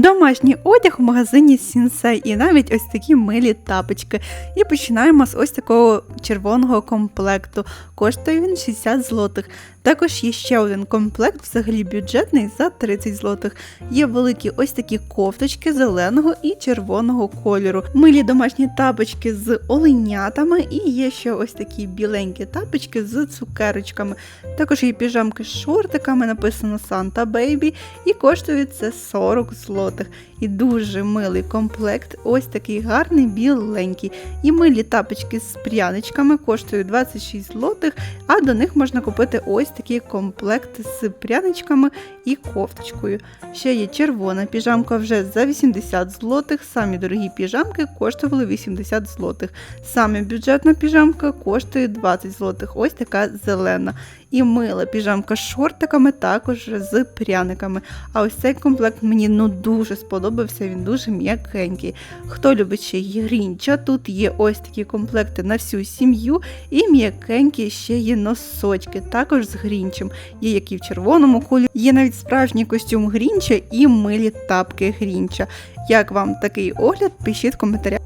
Домашній одяг в магазині Сінсей і навіть ось такі милі тапочки. І починаємо з ось такого червоного комплекту. Коштує він 60 злотих. Також є ще один комплект, взагалі бюджетний за 30 злотих. Є великі ось такі кофточки зеленого і червоного кольору. Милі домашні тапочки з оленятами, і є ще ось такі біленькі тапочки з цукерочками. Також є піжамки з шортиками, написано Santa Baby, і коштує це 40 злотих. І дуже милий комплект, ось такий гарний біленький. І милі тапочки з пряничками коштують 26 злотих, а до них можна купити ось такі комплекти з пряничками і кофточкою. Ще є червона піжамка вже за 80 злотих. Самі дорогі піжамки коштували 80 злотих. Саме бюджетна піжамка коштує 20 злотих. Ось така зелена. І мила піжамка з шортиками, також з пряниками. А ось цей комплект мені ну дуже сподобався, він дуже м'якенький. Хто любить ще грінча, тут є ось такі комплекти на всю сім'ю, і м'якенькі ще є носочки, також з грінчем. Є які в червоному колі, є навіть справжній костюм грінча і милі тапки грінча. Як вам такий огляд? Пишіть в коментарях.